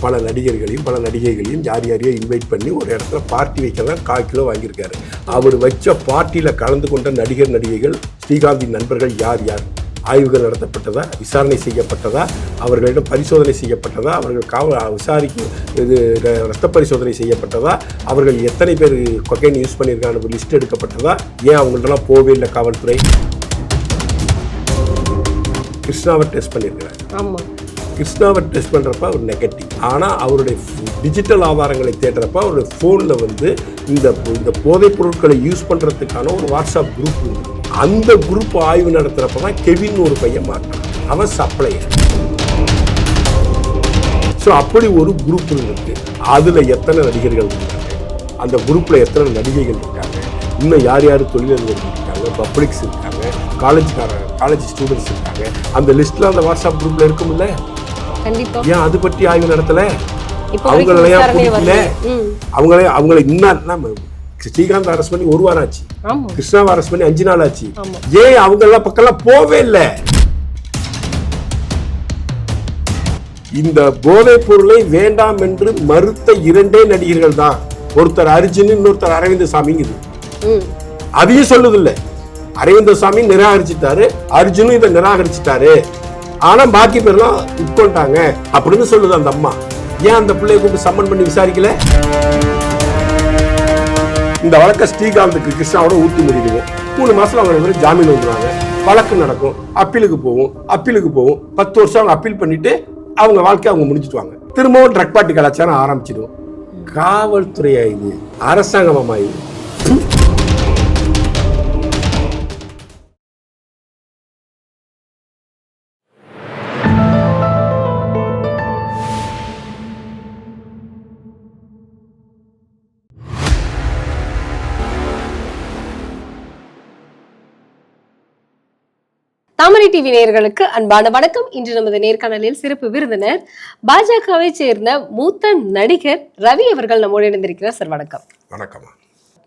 பல நடிகர்களையும் பல நடிகைகளையும் யார் யாரையோ இன்வைட் பண்ணி ஒரு இடத்துல பார்ட்டி வைக்கலாம் கால் கிலோ வாங்கியிருக்காரு. அவர் வச்ச பார்ட்டியில் கலந்து கொண்ட நடிகர் நடிகைகள் ஸ்ரீகாந்தின் நண்பர்கள் யார் யார்? ஆய்வுகள் நடத்தப்பட்டதா? விசாரணை செய்யப்பட்டதா? அவர்களிடம் பரிசோதனை செய்யப்பட்டதா? அவர்கள் காவல் விசாரிக்க இது ர- ரத்த பரிசோதனை செய்யப்பட்டதா? அவர்கள் எத்தனை பேர் கொக்கைன் யூஸ் பண்ணியிருக்காங்க லிஸ்ட் எடுக்கப்பட்டதா? ஏன் அவங்கள்ட்டலாம் போவே இல்லை காவல்துறை? கிருஷ்ணாவை டெஸ்ட் பண்ணியிருக்கிறாங்க. ஆமாம் கிருஷ்ணாவை டெஸ்ட் பண்ணுறப்ப அவர் நெகட்டிவ் ஆனால் அவருடைய டிஜிட்டல் ஆதாரங்களை தேடுறப்ப அவருடைய ஃபோனில் வந்து இந்த இந்த போதைப் பொருட்களை யூஸ் பண்ணுறதுக்கான ஒரு வாட்ஸ்அப் குரூப் அந்த குரூப் ஆய்வு நடத்துகிறப்ப தான் கெவின் ஒரு பையன் மாட்டான். அவன் சப்ளையர் ஸோ அப்படி ஒரு குரூப் இருக்கு. அதில் எத்தனை நடிகர்கள் இருக்காங்க? அந்த குரூப்பில் எத்தனை நடிகைகள் இருக்காங்க? இன்னும் யார் யார் தொழிலதிபர்கள் இருக்காங்க? பப்ளிக்ஸ் இருக்காங்க. காலேஜ்காரங்க காலேஜ் ஸ்டூடெண்ட்ஸ் இருக்காங்க. அந்த லிஸ்ட்டில் அந்த வாட்ஸ்அப் குரூப்பில் இருக்கும்ல கண்டிப்பா. ஏன் அது பற்றி ஆய்வு நடத்தல? இப்போ அவங்கள வரைக்கும் ஏன் விசாரணை பிடிக்கல அவங்களே அவங்கள இன்னும் ஸ்ரீகாந்த் அரெஸ்ட் பண்ணி ஒரு வாரம் ஆச்சு. கிருஷ்ணாவை அரெஸ்ட் பண்ணி அஞ்சு நாள் ஆச்சு. ஏன் அவங்க எல்லாம் பக்கம்லாம் போவே இல்லை? இந்த போதைப் பொருளை வேண்டாம் என்று மறுத்த இரண்டே நடிகர்கள் தான். ஒருத்தர் அர்ஜுன் இன்னொருத்தர் அரவிந்த சாமிங்குது. அதையும் சொல்லுது இல்ல அரவிந்த சாமி நிராகரிச்சிட்டாரு. அர்ஜுனும் இதை நிராகரிச்சிட்டாரு. ஆனா பாக்கி பேர்லாம் உட்கொண்டாங்க அப்படின்னு சொல்லுது அந்த அம்மா. ஏன் அந்த பிள்ளைய கூப்பிட்டு சம்மன் பண்ணி விசாரிக்கல? இந்த வழக்க ஸ்ரீகாந்துக்கு கிருஷ்ணாவோட ஊட்டி முடிக்குவோம் மூணு மாசம் அவங்க ரெண்டு ஜாமீன் வந்துருவாங்க. வழக்கு நடக்கும். அப்பீலுக்கு போவோம். அப்பீலுக்கு போவோம். பத்து வருஷம் அவங்க அப்பீல் பண்ணிட்டு அவங்க வாழ்க்கையை அவங்க முடிச்சுட்டுவாங்க. திரும்பவும் ட்ரக் பாட்டி கலாச்சாரம் ஆரம்பிச்சிடுவோம் காவல்துறையா இது? அரசாங்கமா இது? தாமரை டிவி நேர்களுக்கு அன்பான வணக்கம். இன்று நமது நேர்காணலில் சிறப்பு விருந்தினர் பாஜகவை சேர்ந்த மூத்த நடிகர் ரவி அவர்கள் நம்மோடு இணைந்திருக்கிறார். சார் வணக்கம். வணக்கம்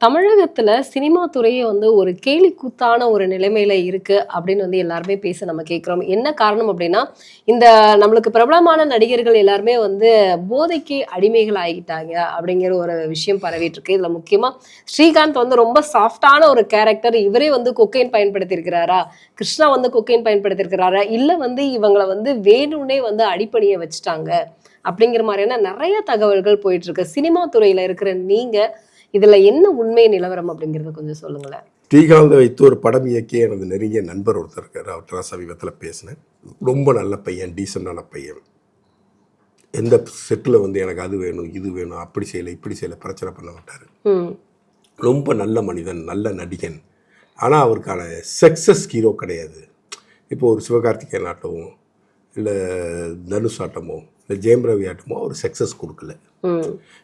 தமிழகத்தில் சினிமா துறையே வந்து ஒரு கேலிக்கூத்தான ஒரு நிலைமையில் இருக்குது அப்படின்னு வந்து எல்லாருமே பேச நம்ம கேட்குறோம் என்ன காரணம் அப்படின்னா இந்த நம்மளுக்கு பிரபலமான நடிகர்கள் எல்லாருமே வந்து போதைக்கு அடிமைகள் ஆகிட்டாங்க அப்படிங்கிற ஒரு விஷயம் பரவிட்டு இருக்கு. முக்கியமாக ஸ்ரீகாந்த் வந்து ரொம்ப சாஃப்டான ஒரு கேரக்டர். இவரே வந்து கொக்கைன் பயன்படுத்தியிருக்கிறாரா? கிருஷ்ணா வந்து கொக்கைன் பயன்படுத்தியிருக்கிறாரா? இல்லை வந்து இவங்களை வந்து வேணும்னே வந்து அடிப்பணிய வச்சுட்டாங்க அப்படிங்கிற மாதிரியான நிறைய தகவல்கள் போயிட்டு இருக்கு. சினிமா துறையில இருக்கிற நீங்க இதுல என்ன உண்மை நிலவரம் அப்படிங்கறத கொஞ்சம் சொல்லுங்களேன். ஸ்ரீகாந்தை வைத்து ஒரு படம் இயக்கிய எனது நெருங்கிய நண்பர் ஒருத்தர் இருக்கார். அவர்கிட்ட நான் சமீபத்தில் பேசினேன். ரொம்ப நல்ல பையன் டீசெண்டான பையன். எந்த செட்டில் வந்து எனக்கு அது வேணும் இது வேணும் அப்படி செய்யலை இப்படி செய்யலை பிரச்சனை பண்ண மாட்டார். ரொம்ப நல்ல மனிதன் நல்ல நடிகன். ஆனால் அவருக்கான சக்ஸஸ் ஹீரோ கிடையாது. இப்போ ஒரு சிவகார்த்திகேயன் ஆட்டமோ இல்லை தனுஷ் ஆட்டமோ இல்லை ஜெயம் ரவி ஆட்டமோ அவர் சக்ஸஸ் கொடுக்கல.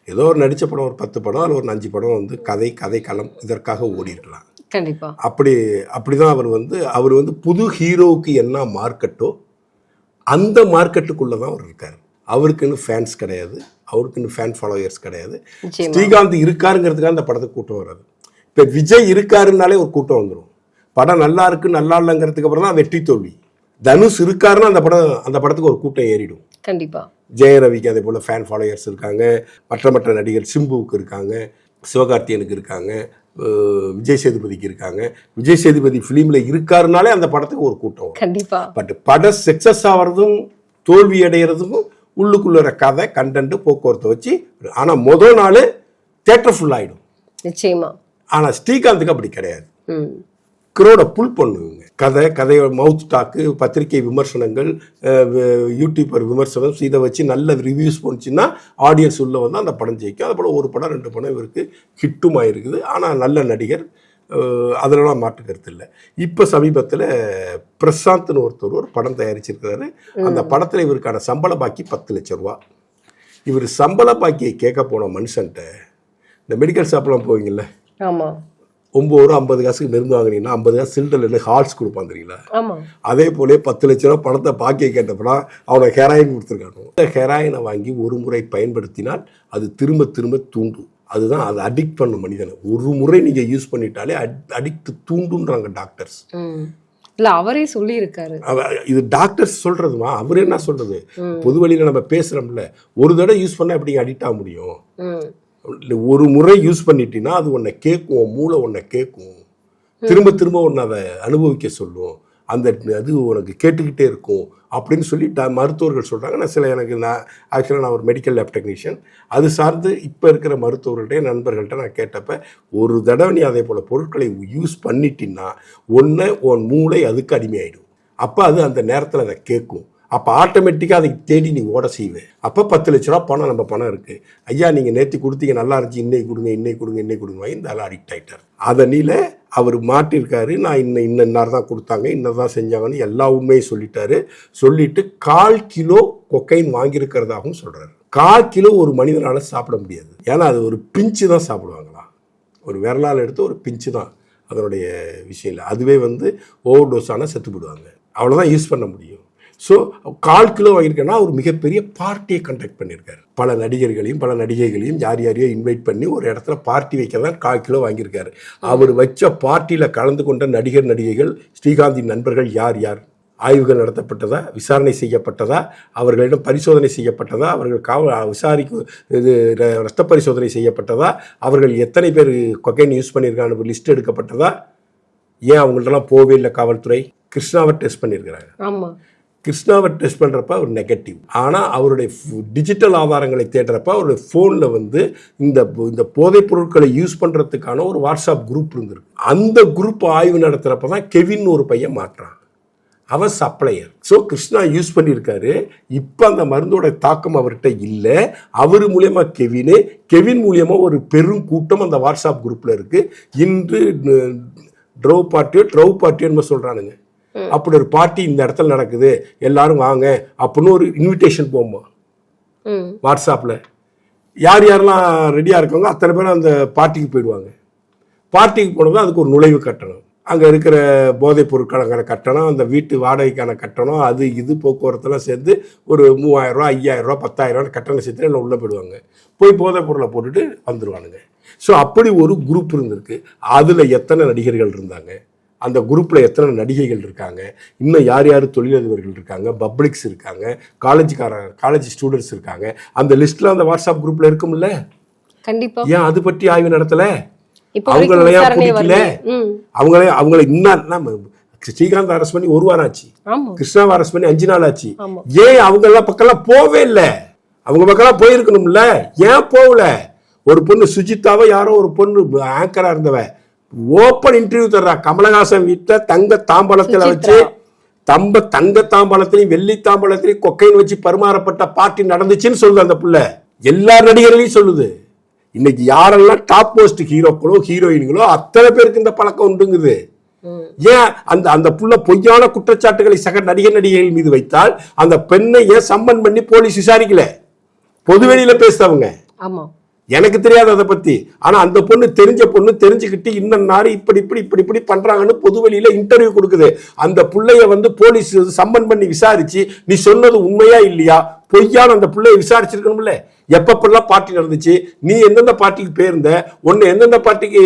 ஏதோ ஒரு நடித்த படம் ஒரு பத்து படம் அதில் ஒரு அஞ்சு படம் வந்து கதை கதை களம் இதற்காக ஓடி இருக்கலாம் கண்டிப்பா. அப்படி அப்படிதான் அவர் வந்து அவர் வந்து புது ஹீரோவுக்கு என்ன மார்க்கெட்டோ அந்த மார்க்கெட்டுக்குள்ளே தான் அவர் இருக்கார். அவருக்குன்னு ஃபேன்ஸ் கிடையாது அவருக்குன்னு ஃபேன் ஃபாலோயர்ஸ் கிடையாது. ஸ்ரீகாந்த் இருக்காருங்கிறதுக்காக அந்த படத்துக்கு கூட்டம் வராது. இப்போ விஜய் இருக்காருன்னாலே ஒரு கூட்டம் வந்துடும் படம் நல்லா இருக்கு நல்லா இல்லைங்கிறதுக்கு அப்புறம் தான் வெற்றி தோல்வி. தனுஷ் இருக்காருன்னா அந்த படம் அந்த படத்துக்கு ஒரு கூட்டம் ஏறிடும். கண்டிப்பா. ஜெயரவிக்கு அதே போல் ஃபேன் ஃபாலோயர்ஸ் இருக்காங்க. மற்ற மற்ற நடிகர் சிம்புவுக்கு இருக்காங்க. சிவகார்த்தியனுக்கு இருக்காங்க. விஜய் சேதுபதிக்கு இருக்காங்க. விஜய் சேதுபதி ஃபிலிமில் இருக்காருனாலே அந்த படத்துக்கு ஒரு கூட்டம் வரும். கண்டிப்பா. பட் படம் சக்ஸஸ் ஆகிறதும் தோல்வி அடைகிறதும் உள்ளுக்குள்ள கதை கண்டென்ட் போக்குவரத்தை வச்சு ஆனால் முதல் நாள் தேட்டர் ஃபுல் ஆகிடும் நிச்சயமா. ஆனால் ஸ்ரீகாந்துக்கு அப்படி கிடையாது. க்ரோட புல் பண்ணுவீங்க கதை கதையோட மவுத் டாக்கு பத்திரிகை விமர்சனங்கள் யூடியூபர் விமர்சனம் இதை வச்சு நல்ல ரிவ்யூஸ் போனுச்சுன்னா ஆடியன்ஸ் உள்ள வந்து அந்த படம் ஜெயிக்கும். அது போல் ஒரு படம் ரெண்டு படம் இவருக்கு ஹிட்டும் ஆயிருக்குது ஆனால் நல்ல நடிகர் அதெல்லாம் மாற்று கருத்து இல்லை. இப்போ சமீபத்தில் பிரசாந்த்னு ஒருத்தர் ஒரு படம் தயாரிச்சிருக்கிறாரு. அந்த படத்தில் இவருக்கான சம்பள பாக்கி பத்து லட்ச ரூபா. இவர் சம்பள பாக்கியை கேட்க போன மனுஷன்ட்ட இந்த மெடிக்கல் ஷாப்லாம் போவீங்கல்ல? ஆமா. ஒம்பது ரூபா ஐம்பது காசுக்கு மருந்து வாங்குனீங்கன்னா ஐம்பது காசு சிலிண்டர்ல ஹார்ஸ் கொடுப்பான் தெரியுங்களா? அதே போலே பத்து லட்ச ரூபா பணத்தை பாக்கிய கேட்டப்படா அவனை ஹெராயின் கொடுத்துருக்கானோ இந்த ஹெராயினை வாங்கி ஒரு முறை பயன்படுத்தினால் அது திரும்ப திரும்ப தூண்டும். அதுதான் அது அடிக்ட் பண்ணும் மனிதனை. ஒரு முறை நீங்கள் யூஸ் பண்ணிட்டாலே அடிக்ட் தூண்டுன்றாங்க டாக்டர்ஸ் இல்ல அவரே சொல்லி இருக்காரு அவ- இது டாக்டர்ஸ் சொல்றதுமா? அவர் என்ன சொல்றது. பொது வழியில நம்ம பேசுறோம்ல. ஒரு தடவை யூஸ் பண்ணா எப்படி அடிக்ட் ஆக முடியும்? ஒரு முறை யூஸ் பண்ணிட்டீங்கன்னா அது உன்னை கேட்கும் மூளை உன்னை கேட்கும் திரும்ப திரும்ப உன்னை அதை அனுபவிக்க சொல்லும். அந்த அது உனக்கு கேட்டுக்கிட்டே இருக்கும் அப்படின்னு சொல்லி ட- மருத்துவர்கள் சொல்கிறாங்க நான் சில எனக்கு நான் ஆக்சுவலாக நான் ஒரு மெடிக்கல் லேப் டெக்னீஷியன் அது சார்ந்து இப்போ இருக்கிற மருத்துவர்கள்ட்ட நண்பர்கள்ட்ட நான் கேட்டப்ப ஒரு தடவை நீ அதே போல் பொருட்களை யூஸ் பண்ணிட்டீன்னா ஒன்று உன் மூளை அதுக்கு அடிமையாயிடும். அப்போ அது அந்த நேரத்தில் அதை கேட்கும் அப்போ ஆட்டோமேட்டிக்காக அதை தேடி நீங்கள் ஓட செய்வேன் அப்போ பத்து லட்ச ரூபா பணம் நம்ம பணம் இருக்குது ஐயா நீங்கள் நேற்று கொடுத்தீங்க நல்லா இருந்துச்சு இன்னைக்கு கொடுங்க இன்னைக்கு கொடுங்க இன்னைக்கு கொடுங்க இந்த ஆள் அடிக்ட் ஆகிட்டார் அதனில அவர் மாட்டிருக்காரு நான் இன்ன இன்ன இன்னார் தான் கொடுத்தாங்க இன்னதான் செஞ்சாங்கன்னு எல்லா உண்மையும் சொல்லிட்டாரு. சொல்லிட்டு கால் கிலோ கொக்கைன் வாங்கியிருக்கிறதாகவும் சொல்கிறாரு கால் கிலோ ஒரு மனிதனால் சாப்பிட முடியாது. ஏன்னா அது ஒரு பிஞ்சு தான் சாப்பிடுவாங்களா? ஒரு விரலால் எடுத்து ஒரு பிஞ்சு தான் அதனுடைய விஷயம் இல்லை. அதுவே வந்து ஓவர் டோஸ் ஆனால் செத்து போடுவாங்க அவ்வளோதான் யூஸ் பண்ண முடியும். ஸோ கால் கிலோ வாங்கியிருக்கேன்னா ஒரு மிகப்பெரிய பார்ட்டியை கண்டக்ட் பண்ணியிருக்காரு. பல நடிகர்களையும் பல நடிகைகளையும் யார் யாரையோ இன்வைட் பண்ணி ஒரு இடத்துல பார்ட்டி வைக்க தான் கால் கிலோ வாங்கியிருக்காரு. அவர் வச்ச பார்ட்டியில் கலந்து கொண்ட நடிகர் நடிகைகள் ஸ்ரீகாந்தின் நண்பர்கள் யார் யார்? ஆய்வுகள் நடத்தப்பட்டதா? விசாரணை செய்யப்பட்டதா? அவர்களிடம் பரிசோதனை செய்யப்பட்டதா? அவர்கள் காவல் விசாரிக்கு இது ர- ரத்த பரிசோதனை செய்யப்பட்டதா? அவர்கள் எத்தனை பேர் கொக்கைன் யூஸ் பண்ணியிருக்காங்க ஒரு லிஸ்ட் எடுக்கப்பட்டதா? ஏன் அவங்கள்ட்டலாம் போவே இல்லை காவல்துறை? கிருஷ்ணாவை டெஸ்ட் பண்ணியிருக்கிறாங்க. ஆமாம் கிருஷ்ணாவை டெஸ்ட் பண்ணுறப்ப அவர் நெகட்டிவ் ஆனால் அவருடைய டிஜிட்டல் ஆதாரங்களை தேடுறப்ப அவருடைய ஃபோனில் வந்து இந்த இந்த போதைப் பொருட்களை யூஸ் பண்ணுறதுக்கான ஒரு வாட்ஸ்அப் குரூப் இருந்திருக்கு. அந்த குரூப் ஆய்வு நடத்துகிறப்ப தான் கெவின் ஒரு பையன் மாட்டுறான். அவன் சப்ளையர் ஸோ கிருஷ்ணா யூஸ் பண்ணியிருக்காரு. இப்போ அந்த மருந்தோட தாக்கம் அவர்கிட்ட இல்லை. அவர் மூலயமா கெவினு கெவின் மூலியமாக ஒரு பெரும் கூட்டம் அந்த வாட்ஸ்அப் குரூப்பில் இருக்குது இன்று ட்ரவ் பார்ட்டியோ ட்ரவ் பார்ட்டியோ நம்ம சொல்கிறானுங்க அப்படி ஒரு பார்ட்டி இந்த இடத்துல நடக்குது எல்லாரும் வாங்க அப்படின்னு ஒரு இன்விடேஷன் போமா ம். வாட்ஸ்அப்பில் யார் யாரெல்லாம் ரெடியாக இருக்காங்க அத்தனை பேரும் அந்த பார்ட்டிக்கு போயிடுவாங்க. பார்ட்டிக்கு போனது அதுக்கு ஒரு நுழைவு கட்டணம். அங்கே இருக்கிற போதைப் பொருட்களுக்கான கட்டணம் அந்த வீட்டு வாடகைக்கான கட்டணம் அது இது போக்குவரத்தெல்லாம் சேர்ந்து ஒரு மூவாயிரரூவா ஐயாயிரரூவா பத்தாயிரரூவா கட்டணம் சேர்த்து எல்லாம் உள்ளே போயிடுவாங்க. போய் போதைப் பொருளை போட்டுட்டு வந்துடுவானுங்க ஸோ அப்படி ஒரு குரூப் இருந்திருக்கு. அதில் எத்தனை நடிகர்கள் இருந்தாங்க? அந்த குரூப்பில் எத்தனை நடிகைகள் இருக்காங்க? இன்னும் யார் யார் தொழிலதிபர்கள் இருக்காங்க? பப்ளிக்ஸ் இருக்காங்க. காலேஜுக்கார காலேஜ் ஸ்டூடெண்ட்ஸ் இருக்காங்க. அந்த லிஸ்ட்டில் அந்த வாட்ஸ்அப் குரூப்பில் இருக்கும்ல? கண்டிப்பா. ஏன் அது பற்றி ஆய்வு நடத்தலை? இப்போ அவங்கள வரைக்கும் ஏன் விசாரணை பிடிக்கல? அவங்களே அவங்கள இன்னும் ஸ்ரீகாந்த் அரெஸ்ட் பண்ணி ஒரு வாரம் ஆச்சு. கிருஷ்ணாவை பண்ணி அஞ்சு நாள் ஆச்சு. ஏன் அவங்க எல்லாம் பக்கம்லாம் போவே இல்லை? அவங்க பக்கம்லாம் போயிருக்கணும்ல? ஏன் போகல ஒரு பொண்ணு சுஜிதாவை யாரோ ஒரு பொண்ணு ஆங்கரா இருந்தவ. Open interview தர்றா. கமலஹாசன் வீட்டில் தங்க தாம்பலத்தில் வச்சு. தம்ப தங்க தாம்பலத்திலையும் வெள்ளி தாம்பலத்திலையும் கொக்கைன் வச்சு பரிமாறப்பட்ட பார்ட்டி நடந்துச்சுன்னு சொல்லுது அந்த புள்ள. எல்லா நடிகர்களையும் சொல்லுது. இன்னைக்கு யாரெல்லாம் டாப் போஸ்ட் ஹீரோக்களோ ஹீரோயின்களோ அத்தனை பேருக்கு இந்த பழக்கம் உண்டுங்குது. ஏன் அந்த அந்த புள்ள பொய்யான குற்றச்சாட்டுகளை சக நடிகர் நடிகைகள் மீது வைத்தால் அந்த பெண்ணை ஏன் சம்மன் பண்ணி போலீஸ் விசாரிக்கல? பொதுவெளியில பேசுறவங்க. ஆமா. எனக்கு தெரியாது அதை பத்தி. ஆனா அந்த பொண்ணு தெரிஞ்ச பொண்ணு தெரிஞ்சுக்கிட்டு இன்னும் நாடு இப்படி இப்படி இப்படி இப்படி பண்றாங்கன்னு பொதுவெளியில இன்டர்வியூ கொடுக்குது. அந்த புள்ளைய வந்து போலீஸ் சம்மன் பண்ணி விசாரிச்சு நீ சொன்னது உண்மையா இல்லையா? பொய்யான அந்த புள்ளைய விசாரிச்சிருக்கணும்ல. எப்பப்பெல்லாம் பார்ட்டி நடந்துச்சு? நீ எந்தெந்த பார்ட்டிக்கு போயிருந்த உன்னை எந்தெந்த பார்ட்டிக்கு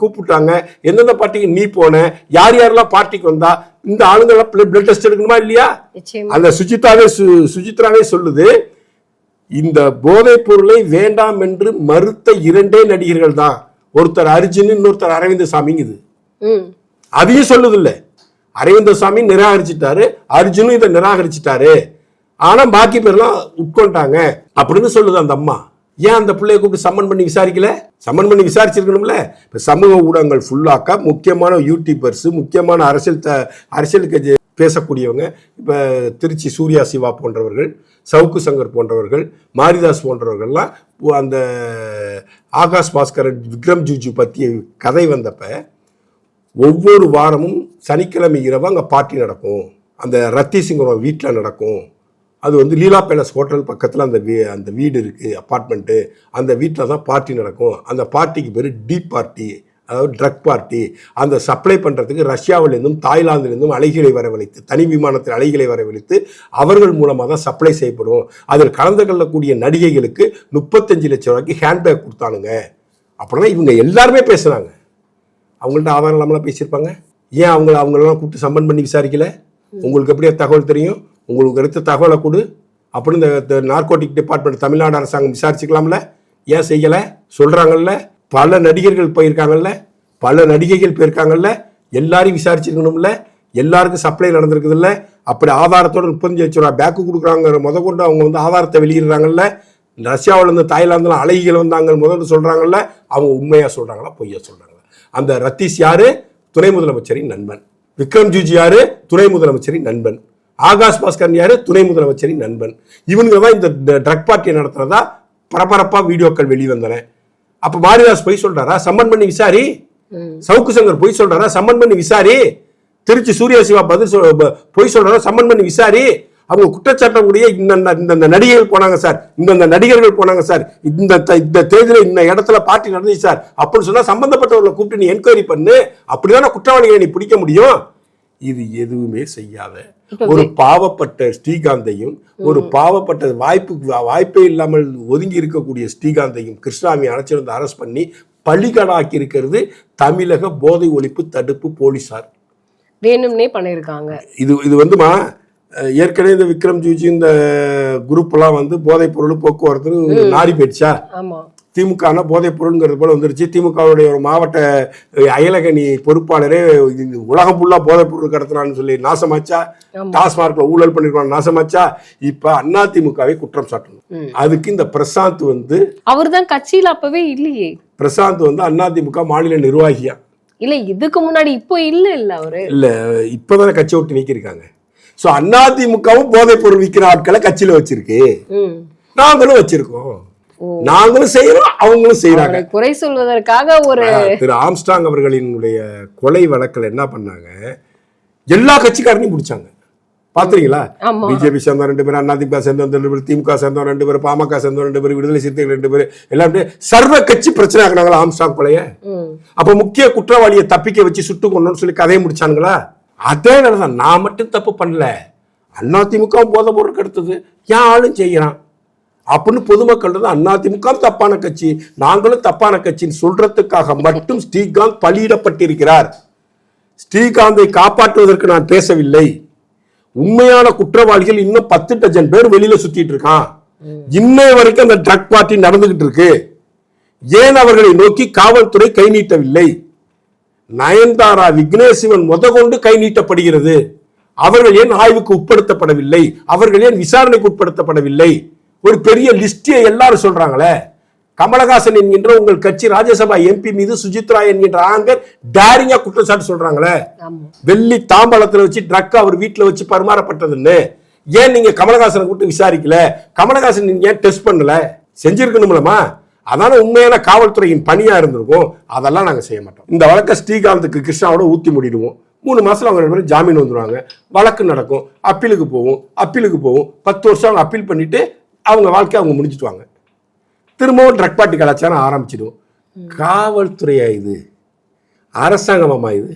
கூப்பிட்டாங்க? எந்தெந்த பார்ட்டிக்கு நீ போன? யார் யாரெல்லாம் பார்ட்டிக்கு வந்தா? இந்த ஆளுங்கெல்லாம் பிளட் டெஸ்ட் எடுக்கணுமா இல்லையா? அந்த சுஜிதாவே சுஜித்ராவே சொல்லுது இந்த போதைப் பொருளை வேண்டாம் என்று மறுத்த இரண்டே நடிகர்கள் தான். ஒருத்தர் அர்ஜுன் இன்னொருத்தர் அரவிந்த சாமிங்குது அதையும் சொல்லுது இல்ல அரவிந்த சாமி நிராகரிச்சிட்டாரு அர்ஜுனும் இதை நிராகரிச்சிட்டாரு. ஆனா பாக்கி பேர்லாம் உட்கொண்டாங்க அப்படின்னு சொல்லுது அந்த அம்மா. ஏன் அந்த பிள்ளைய கூப்பிட்டு சம்மன் பண்ணி விசாரிக்கல? சம்மன் பண்ணி விசாரிச்சிருக்கணும்ல. இப்ப சமூக ஊடகங்கள் ஃபுல்லாக்கா முக்கியமான யூடியூபர்ஸ் முக்கியமான அரசியல் த அரசியலுக்கு ஜெ- பேசக்கூடியவங்க இப்போ திருச்சி சூர்யா சிவா போன்றவர்கள் சவுக்கு சங்கர் போன்றவர்கள் மாரிதாஸ் போன்றவர்கள்லாம் அந்த ஆகாஷ் பாஸ்கரன் விக்ரம் ஜூஜு பற்றிய கதை வந்தப்ப ஒவ்வொரு வாரமும் சனிக்கிழமை இரவு அங்கே பார்ட்டி நடக்கும். அந்த ரத்தி சிங்கரம் வீட்டில் நடக்கும். அது வந்து லீலா பேலஸ் ஹோட்டல் பக்கத்தில் அந்த வீ அந்த வீடு இருக்குது அப்பார்ட்மெண்ட்டு. அந்த வீட்டில் தான் பார்ட்டி நடக்கும். அந்த பார்ட்டிக்கு பேர் டீப் பார்ட்டி. அதாவது ட்ரக் பார்ட்டி அந்த சப்ளை பண்ணுறதுக்கு ரஷ்யாவிலிருந்தும் தாய்லாந்திலிருந்தும் அலைகளை வரவழைத்து தனி விமானத்தில் அலைகளை வரவழைத்து அவர்கள் மூலமாக தான் சப்ளை செய்யப்படும் அதில் கலந்து கொள்ளக்கூடிய நடிகைகளுக்கு முப்பத்தஞ்சு லட்சம் ரூபாய்க்கு ஹேண்ட்பேக் கொடுத்தானுங்க. அப்படின்னா இவங்க எல்லாருமே பேசுகிறாங்க அவங்கள்ட்ட ஆதாரம் இல்லாமலாம் பேசியிருப்பாங்க. ஏன் அவங்கள அவங்களெல்லாம் கூப்பிட்டு சம்மன் பண்ணி விசாரிக்கல? உங்களுக்கு எப்படியா தகவல் தெரியும்? உங்களுக்கு எடுத்த தகவலை கொடு. அப்படின்னு இந்த நார்கோட்டிக் டிபார்ட்மெண்ட் தமிழ்நாடு அரசாங்கம் விசாரிச்சுக்கலாம்ல. ஏன் செய்யலை? சொல்கிறாங்கல்ல பல நடிகர்கள் போயிருக்காங்கல்ல பல நடிகைகள் போயிருக்காங்கல்ல எல்லாரையும் விசாரிச்சிருக்கணும்ல எல்லாருக்கும் சப்ளை நடந்திருக்குதுல்ல அப்படி ஆதாரத்தோட முப்பத்தஞ்சு லட்ச ரூபா பேக்கு கொடுக்குறாங்க முத கொண்டு அவங்க வந்து ஆதாரத்தை வெளியிடுறாங்கல்ல ரஷ்யாவிலேருந்து இருந்து அழகிகள் வந்தாங்க முதல்ல சொல்கிறாங்கல்ல அவங்க உண்மையாக சொல்கிறாங்களா பொய்யா சொல்கிறாங்களா அந்த ரத்தீஷ் யாரு? துணை முதலமைச்சரின் நண்பன். விக்ரம் ஜூஜி யாரு? துணை முதலமைச்சரின் நண்பன். ஆகாஷ் பாஸ்கர் யாரு? துணை முதலமைச்சரின் நண்பன். இவங்க தான் இந்த ட்ரக் பார்ட்டியை நடத்துறதா பரபரப்பாக வீடியோக்கள் வெளிவந்தன. அப்ப மாரிதாஸ் பொய் சொல்றாரா? சம்மன் பண்ணி விசாரி. சவுக்கு சங்கர் பொய் சொல்றாரா? சம்மன் பண்ணி விசாரி. திருச்சி சூர்யா சிவா பதில் பொய் சொல்றாரா? சம்மன் பண்ணி விசாரி. அவங்க குற்றச்சாட்டம் கூடிய இந்த நடிகர்கள் போனாங்க சார். இந்த நடிகர்கள் போனாங்க சார். இந்த இந்த தேதியில இந்த இடத்துல பார்ட்டி நடந்துச்சு சார். அப்படின்னு சொன்னா சம்பந்தப்பட்டவர்களை கூப்பிட்டு நீ என்கொயரி பண்ணு. அப்படிதானே குற்றவாளிகளை நீ பிடிக்க முடியும்? இது எதுவுமே செய்யாத. ஒரு பாவப்பட்ட ஸ்ரீகாந்தையும் ஒரு பாவப்பட்ட வாய்ப்பு வாய்ப்பே இல்லாமல் ஒதுங்கி இருக்கக்கூடிய ஸ்ரீகாந்தையும் கிருஷ்ணாமி அழைச்சி வந்து அரெஸ்ட் பண்ணி பள்ளிக்கடாக்கி இருக்கிறது தமிழக போதை ஒழிப்பு தடுப்பு போலீசார். வேணும்னே பண்ணிருக்காங்க இது இது வந்துமா ஏற்கனவே இந்த விக்ரம் ஜூஜி இந்த குரூப் எல்லாம் வந்து போதைப் பொருள் போக்குவரத்து நாரி போயிடுச்சா? திமுகனா போதைப் பொருள்ங்கிறது போல வந்துருச்சு. திமுகவுடைய ஒரு மாவட்ட அயலகணி பொறுப்பாளரே உலகம் ஃபுல்லா போதைப் பொருள் கடத்துறான்னு சொல்லி நாசமாச்சா. டாஸ்மார்க்ல ஊழல் பண்ணிருக்கான் நாசமாச்சா? இப்ப அண்ணா திமுகவை குற்றம் சாட்டணும். அதுக்கு இந்த பிரசாந்த் வந்து அவர்தான் கட்சியில அப்பவே இல்லையே. பிரசாந்த் வந்து அண்ணா திமுக மாநில நிர்வாகியா? இல்ல இதுக்கு முன்னாடி இப்போ இல்ல இல்ல அவரு. இல்ல இப்பதானே கட்சி விட்டு நீக்கிருக்காங்க சோ அண்ணா திமுகவும் போதைப் பொருள் விற்கிற ஆட்களை கட்சியில வச்சிருக்கு. நாங்களும் வச்சிருக்கோம். நாங்களும் செய்யறோம் அவங்களும் செய்யறாங்க குறை சொல்வதற்காக ஒரு திரு ஆம்ஸ்டாங் அவர்களினுடைய கொலை வழக்கில் என்ன பண்ணாங்க? எல்லா கட்சிக்காரனையும் பிடிச்சாங்க. பாத்துறீங்களா பிஜேபி சேர்ந்தவங்க ரெண்டு பேரும் அதிமுக சேர்ந்தவங்க ரெண்டு பேரும் திமுக சேர்ந்தவங்க ரெண்டு பேரும் பாமக சேர்ந்தவங்க ரெண்டு பேரும் விடுதலை சிறுத்தைகள் ரெண்டு பேரும் எல்லாம் சர்வ கட்சி பிரச்சனை ஆகினாங்களா ஆம்ஸ்டாங் கொலைய. அப்ப முக்கிய குற்றவாளியை தப்பிக்க வச்சு சுட்டு கொண்டோம்னு சொல்லி கதையை முடிச்சானுங்களா? அதே தான் நான் மட்டும் தப்பு பண்ணல. அதிமுக போதை பொருள் எடுத்தது. ஆளும் செய்யறான்? அப்படின்னு பொதுமக்கள் அதிமுக தப்பான கட்சி நாங்களும் தப்பான கட்சின்னு சொல்றதுக்காக மட்டும் ஸ்ரீகாந்த் பலியிடப்பட்டிருக்கிறார். ஸ்ரீகாந்தை காப்பாற்றுவதற்கு நான் பேசவில்லை. உண்மையான குற்றவாளிகள் இன்னும் பத்து டஜன் பேர் வெளியில சுத்திட்டு இருக்கான். இன்னை வரைக்கும் அந்த ட்ரக் பார்ட்டி நடந்துகிட்டு இருக்கு. ஏன் அவர்களை நோக்கி காவல்துறை கை நீட்டவில்லை? நயன்தாரா விக்னேசிவன் முதற்கொண்டு கை நீட்டப்படுகிறது. அவர்கள் ஏன் ஆய்வுக்கு உட்படுத்தப்படவில்லை? அவர்கள் ஏன் விசாரணைக்கு உட்படுத்தப்படவில்லை? ஒரு பெரிய லிஸ்டியை எல்லாரும் சொல்றாங்களே. கமலஹாசன் என்கின்ற உங்கள் கட்சி ராஜ்யசபா எம்பி மீது சுஜித்ரா என்கின்ற ஆங்கர் டேரிங்கா குற்றச்சாட்டு சொல்றாங்களே. வெள்ளி தாம்பாளத்துல வச்சு ட்ரக் அவர் வீட்டுல வச்சு பரிமாறப்பட்டதுன்னு ஏன் நீங்க கமலஹாசனை கூப்பிட்டு விசாரிக்கல? கமலஹாசன் நீங்க ஏன் டெஸ்ட் பண்ணல? செஞ்சிருக்கணும்லமா அதான உண்மையான காவல்துறையின் பணியா இருந்திருக்கும். அதெல்லாம் நாங்க செய்ய மாட்டோம். இந்த வழக்கை ஸ்ரீகாந்துக்கு கிருஷ்ணாவோட ஊத்தி மூடிடுவோம். மூணு மாசத்துல அவங்க ரெண்டு பேரும் ஜாமீன் வந்துருவாங்க. வழக்கு நடக்கும். அப்பீலுக்கு போவோம். அப்பீலுக்கு போவோம். பத்து வருஷம் அவங்க அப்பீல் பண்ணிட்டு அவங்க வாழ்க்கையை அவங்க முடிச்சிட்டுவாங்க திரும்பவும் ட்ரக் பார்ட்டி கலாச்சாரம் ஆரம்பிச்சிடும். காவல்துறையா இது? அரசாங்கமாமா இது?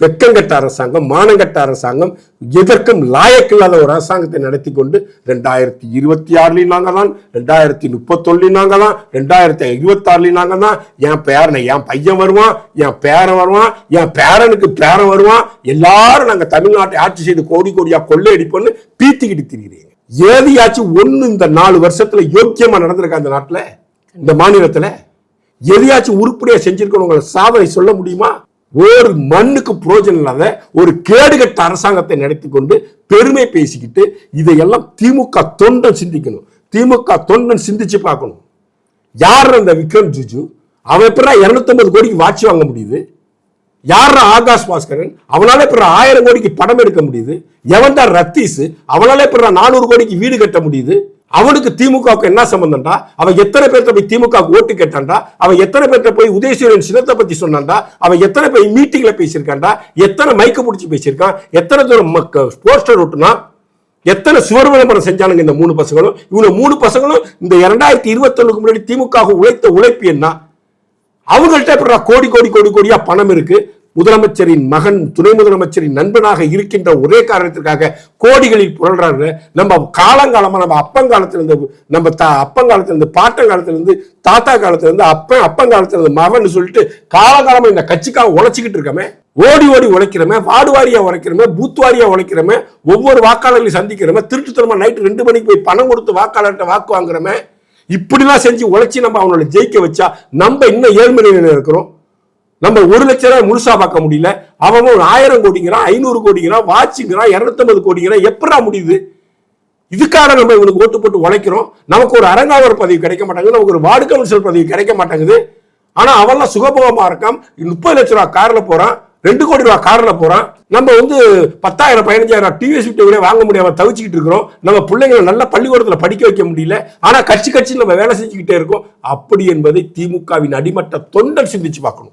வெக்கங்கட்ட அரசாங்கம் மானங்கட்ட அரசாங்கம் எதற்கும் லாயக்கில்லாத ஒரு அரசாங்கத்தை நடத்தி கொண்டு ரெண்டாயிரத்தி இருபத்தி ஆறுலையும் நாங்கள் தான் ரெண்டாயிரத்தி முப்பத்தொன்னுலையும் நாங்கள் தான் ரெண்டாயிரத்தி இருபத்தி ஆறுலையும் தான் என் பேரனை என் பையன் வருவான் என் பேரன் வருவான் என் பேரனுக்கு பேரன் வருவான். எல்லாரும் நாங்க தமிழ்நாட்டை ஆட்சி செய்து கோடி கோடியாக கொள்ளையடிப்போன்னு பீத்திக்கிட்டு திரிகிறீங்க ஏதையாச்சும் ஒன்று இந்த நாலு வருஷத்துல யோக்கியமா நடந்திருக்கா அந்த நாட்டில்? இந்த மாநிலத்தில்? எதையாச்சும் உருப்படியா செஞ்சிருக்கணும் உங்களை சாதனை சொல்ல முடியுமா? ஒரு மண்ணுக்கு புரோஜனம் இல்லாத ஒரு கேடுகட்ட அரசாங்கத்தை நடத்தி கொண்டு பெருமை பேசிக்கிட்டு இதையெல்லாம் திமுக தொண்டன் சிந்திக்கணும். திமுக தொண்டன் சிந்திச்சு பார்க்கணும். யார் அந்த விக்ரம் ஜுஜு? அவன் எப்படா இருநூத்தம்பது கோடிக்கு வாட்சி வாங்க முடியுது? யார் ஆகாஷ் பாஸ்கரன்? அவனால இப்ப ஆயிரம் கோடிக்கு படம் எடுக்க முடியுது. எவன்டா ரத்தீஸ்? அவனால இப்ப நானூறு கோடிக்கு வீடு கட்ட முடியுது. அவனுக்கு திமுகவுக்கு என்ன சம்பந்தம்டா? அவன் எத்தனை பேர்த்த போய் திமுக ஓட்டு கேட்டான்டா? அவன் எத்தனை பேர்த்த போய் உதயசூரியன் சின்னத்தை பத்தி சொன்னான்டா? அவன் எத்தனை போய் மீட்டிங்ல பேசியிருக்கான்டா? எத்தனை மைக்க பிடிச்சி பேசியிருக்கான்? எத்தனை தூரம் போஸ்டர் ஓட்டுனா எத்தனை சுவர் விளம்பரம் செஞ்சானுங்க இந்த மூணு பசங்களும்? இவங்க மூணு பசங்களும் இந்த இரண்டாயிரத்தி இருபத்தொன்னுக்கு முன்னாடி திமுக உழைத்த உழைப்பு என்ன? அவங்கள்ட்ட எப்படிடா கோடி கோடி கோடி கோடியா பணம் இருக்கு. முதலமைச்சரின் மகன் துணை முதலமைச்சரின் நண்பனாக இருக்கின்ற ஒரே காரணத்திற்காக கோடிகளில் புரள்றாரு நம்ம காலங்காலமா நம்ம அப்பங்காலத்திலிருந்து நம்ம த அப்பங்காலத்திலிருந்து பாட்டங்காலத்திலிருந்து தாத்தா காலத்திலிருந்து அப்பன் அப்பங்காலத்திலிருந்து மகன் சொல்லிட்டு காலகாலமா இந்த கட்சிக்காக உழைச்சிக்கிட்டு இருக்கமே. ஓடி ஓடி உழைக்கிறமே வார்டு வாரியா உழைக்கிறமே பூத் வாரியா உழைக்கிறமே ஒவ்வொரு வாக்காளர்களையும் சந்திக்கிறமே திருட்டுத்தனமா நைட்டு ரெண்டு மணிக்கு போய் பணம் கொடுத்து வாக்காளர்கிட்ட வாக்கு வாங்குறமே. இப்படிலாம் செஞ்சு உழைச்சி நம்ம அவனோட ஜெயிக்க வச்சா நம்ம இன்னும் ஏழ்மை நிலையில இருக்கிறோம். நம்ம ஒரு லட்ச ரூபாய் முழுசா பார்க்க முடியல. அவன் ஒரு ஆயிரம் கோடிங்கிறான் ஐநூறு கோடிங்கிறான் வாட்சுங்கிறான் இரநூத்தம்பது கோடிங்கிறான். எப்படா முடியுது? இதுக்காக நம்ம இவனுக்கு ஓட்டு போட்டு உழைக்கிறோம். நமக்கு ஒரு அரங்காவர் பதவி கிடைக்க மாட்டாங்குது நமக்கு ஒரு வார்டு கவுன்சிலர் பதவி கிடைக்க மாட்டேங்குது. ஆனா அவன்லாம் சுகபோகமா இருக்கான். முப்பது லட்ச ரூபா கார்ல போறான் ரெண்டு கோடி ரூபா கார்ல போறான். நம்ம வந்து பத்தாயிரம் பதினஞ்சாயிரம் டிவிஎஸ் கூட வாங்க முடியாம தவிச்சுக்கிட்டு இருக்கிறோம். நம்ம பிள்ளைங்களை நல்ல பள்ளிக்கூடத்தில் படிக்க வைக்க முடியல. ஆனா கட்சி கட்சி நம்ம வேலை செஞ்சுக்கிட்டே இருக்கோம். அப்படி என்பதை திமுகவின் அடிமட்ட தொண்டர் சிந்திச்சு பார்க்கணும்.